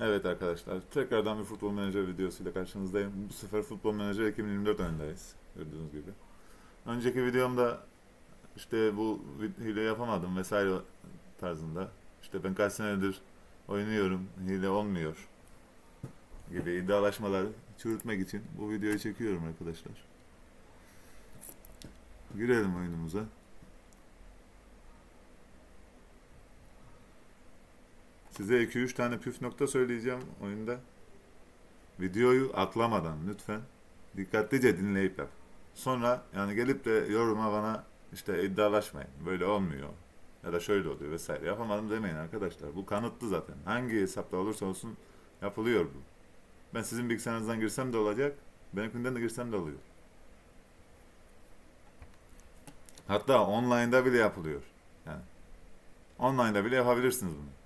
Evet arkadaşlar, tekrardan bir futbol menajer videosuyla karşınızdayım. Bu sefer futbol menajer 2024 oyundayız, gördüğünüz gibi. Önceki videomda işte bu hile yapamadım vesaire tarzında. İşte ben kaç senedir oynuyorum, hile olmuyor gibi iddialaşmaları çürütmek için bu videoyu çekiyorum arkadaşlar. Girelim oyunumuza. Size 2-3 tane püf nokta söyleyeceğim oyunda. Videoyu atlamadan lütfen dikkatlice dinleyip yap. Sonra yani gelip de yoruma bana işte iddialaşmayın. Böyle olmuyor. Ya da şöyle oluyor vesaire. Yapamadım demeyin arkadaşlar. Bu kanıtlı zaten. Hangi hesapta olursa olsun yapılıyor bu. Ben sizin bilgisayarınızdan girsem de olacak. Benimkinden de girsem de oluyor. Hatta online'da bile yapılıyor. Yani online'da bile yapabilirsiniz bunu.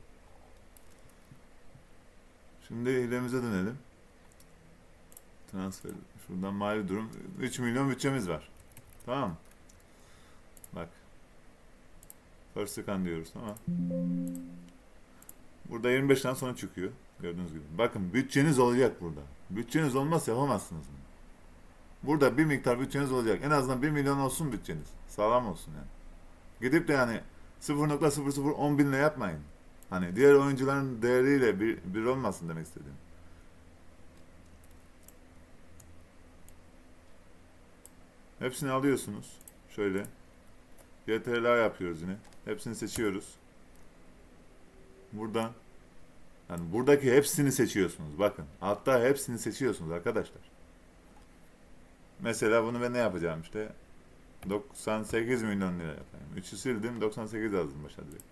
Şimdi hilemize dönelim. Transfer. Şuradan mali durum. 3 milyon bütçemiz var. Tamam? Bak. First diyoruz ama. Burada 25'ten sonra çıkıyor. Gördüğünüz gibi. Bakın bütçeniz olacak burada. Bütçeniz olmazsa yapamazsınız bunu. Burada bir miktar bütçeniz olacak. En azından 1 milyon olsun bütçeniz. Sağlam olsun yani. Gidip de yani 0.0010 binle yapmayın. Hani diğer oyuncuların değeriyle bir, bir olmasın demek istedim. Hepsini alıyorsunuz. Şöyle. GTRL yapıyoruz yine. Hepsini seçiyoruz. Buradan yani buradaki hepsini seçiyorsunuz. Bakın. Hatta hepsini seçiyorsunuz arkadaşlar. Mesela bunu ben ne yapacağım işte? 98 milyon lira yapayım. 3'ü sildim 98 yazdım başa direkt.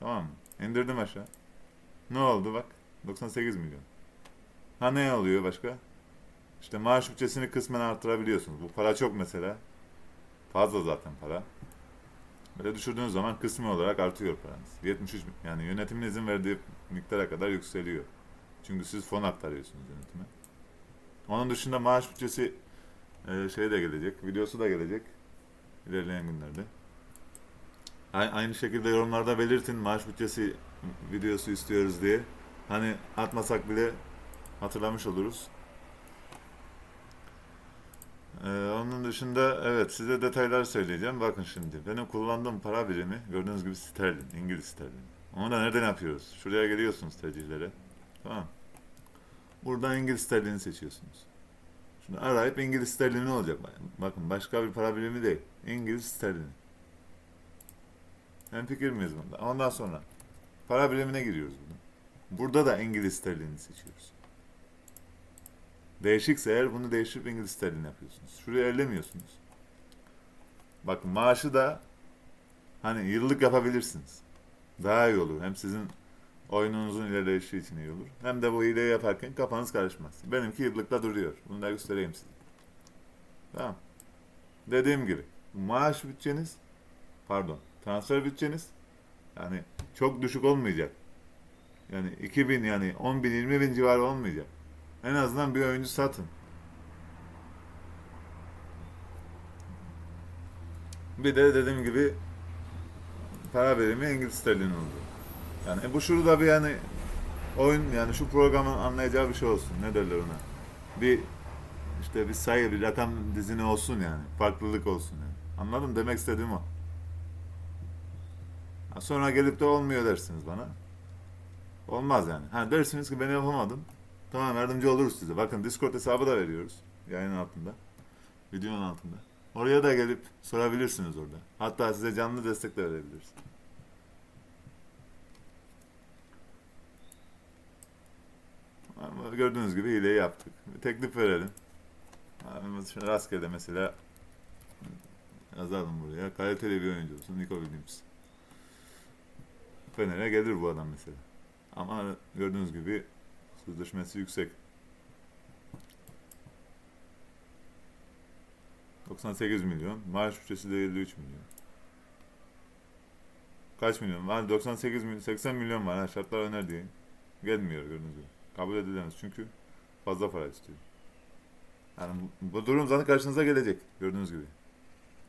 Tamam mı? İndirdim aşağı. Ne oldu bak? 98 milyon. Ha ne oluyor başka? İşte maaş bütçesini kısmen artırabiliyorsunuz. Bu para çok mesela. Fazla zaten para. Böyle düşürdüğünüz zaman kısmi olarak artıyor paranız. 73 mi- yani yönetimin izin verdiği miktara kadar yükseliyor. Çünkü siz fon aktarıyorsunuz yönetime. Onun dışında maaş bütçesi e, şey de gelecek, videosu da gelecek ilerleyen günlerde. Aynı şekilde yorumlarda belirtin maaş bütçesi videosu istiyoruz diye. Hani atmasak bile hatırlamış oluruz. Ee, onun dışında evet size detaylar söyleyeceğim. Bakın şimdi benim kullandığım para birimi gördüğünüz gibi sterlin, İngiliz sterlin. Onu da nereden yapıyoruz? Şuraya geliyorsunuz tercihlere. Tamam. Buradan İngiliz sterlini seçiyorsunuz. Şimdi arayıp İngiliz sterlini olacak. Bakın başka bir para birimi değil. İngiliz sterlini. Hem fikir miyiz bunda? Ondan sonra para birimine giriyoruz burada. Burada da İngiliz sterlini seçiyoruz. Değişikse eğer bunu değiştirip İngiliz sterlini yapıyorsunuz. Şuraya ellemiyorsunuz. Bakın maaşı da hani yıllık yapabilirsiniz. Daha iyi olur. Hem sizin oyununuzun ilerleyişi için iyi olur. Hem de bu hileyi yaparken kafanız karışmaz. Benimki yıllıkta duruyor. Bunu da göstereyim size. Tamam. Dediğim gibi maaş bütçeniz pardon transfer bütçeniz yani çok düşük olmayacak. Yani 2000 yani 10 bin 20 bin civarı olmayacak. En azından bir oyuncu satın. Bir de dediğim gibi para birimi İngiliz sterlini oldu. Yani bu şurada bir yani oyun yani şu programın anlayacağı bir şey olsun. Ne derler ona? Bir işte bir sayı, bir rakam dizini olsun yani. Farklılık olsun yani. Anladın? Demek istediğim o. Sonra gelip de olmuyor dersiniz bana. Olmaz yani. Ha dersiniz ki ben yapamadım. Tamam yardımcı oluruz size. Bakın Discord hesabı da veriyoruz. Yayının altında. Videonun altında. Oraya da gelip sorabilirsiniz orada. Hatta size canlı destek de verebiliriz. Ama gördüğünüz gibi hileyi yaptık. Bir teklif verelim. Şimdi rastgele mesela yazalım buraya. Kaliteli bir oyuncu olsun. Nico Williams. Fener'e gelir bu adam mesela. Ama gördüğünüz gibi sözleşmesi yüksek. 98 milyon. Maaş bütçesi de 53 milyon. Kaç milyon var? 98 milyon, 80 milyon var. Ha, şartlar öner diye. Gelmiyor gördüğünüz gibi. Kabul edilemez çünkü fazla para istiyor. Yani bu, bu durum zaten karşınıza gelecek gördüğünüz gibi.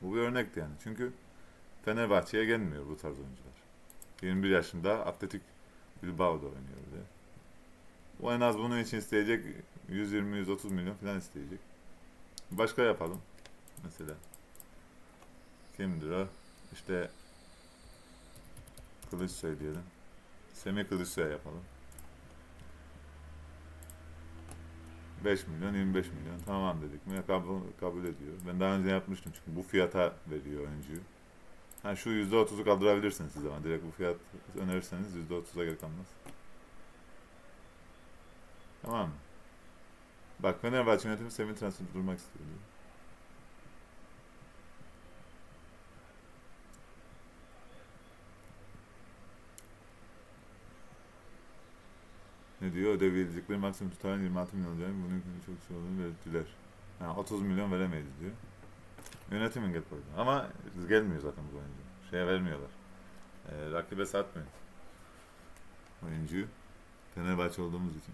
Bu bir örnekti yani. Çünkü Fenerbahçe'ye gelmiyor bu tarz oyuncular. 21 yaşında Atletik Bilbao'da oynuyor bir. O en az bunun için isteyecek 120-130 milyon falan isteyecek. Başka yapalım. Mesela. Kimdir o? İşte Kılıçsoy diyelim. Semih Kılıçsoy'a yapalım. 5 milyon 25 milyon tamam dedik mi kabul, kabul ediyor. Ben daha önce yapmıştım çünkü bu fiyata veriyor oyuncuyu. Ha şu %30'u kaldırabilirsiniz siz ama direkt bu fiyat önerirseniz %30'a geri kalmaz. Tamam mı? Bak Fenerbahçe yönetimi Semih transferi durmak istiyor. diyor. Ne diyor? Ödeyebilecekleri maksimum tutarın 26 milyon olacağını bunun çok şey olduğunu belirttiler. Ha, 30 milyon veremeyiz diyor. Yönetimin gel koydu. Ama gelmiyor zaten bu oyuncu. Şeye vermiyorlar. Ee, rakibe satmıyor. Oyuncuyu. Fenerbahçe olduğumuz için.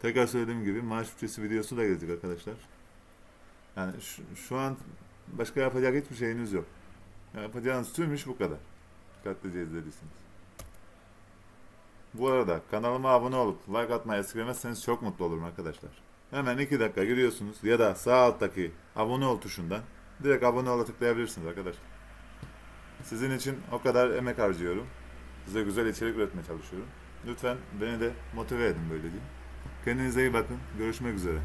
Tekrar söylediğim gibi maaş bütçesi videosu da gelecek arkadaşlar. Yani şu, şu an başka yapacak hiçbir şeyiniz yok. Yapacağınız tüm iş bu kadar. Dikkatlice izlediyseniz. Bu arada kanalıma abone olup like atmayı esirgemezseniz çok mutlu olurum arkadaşlar. Hemen 2 dakika giriyorsunuz ya da sağ alttaki abone ol tuşundan direkt abone ol'a tıklayabilirsiniz arkadaşlar. Sizin için o kadar emek harcıyorum. Size güzel içerik üretmeye çalışıyorum. Lütfen beni de motive edin böylece. Kendinize iyi bakın. Görüşmek üzere.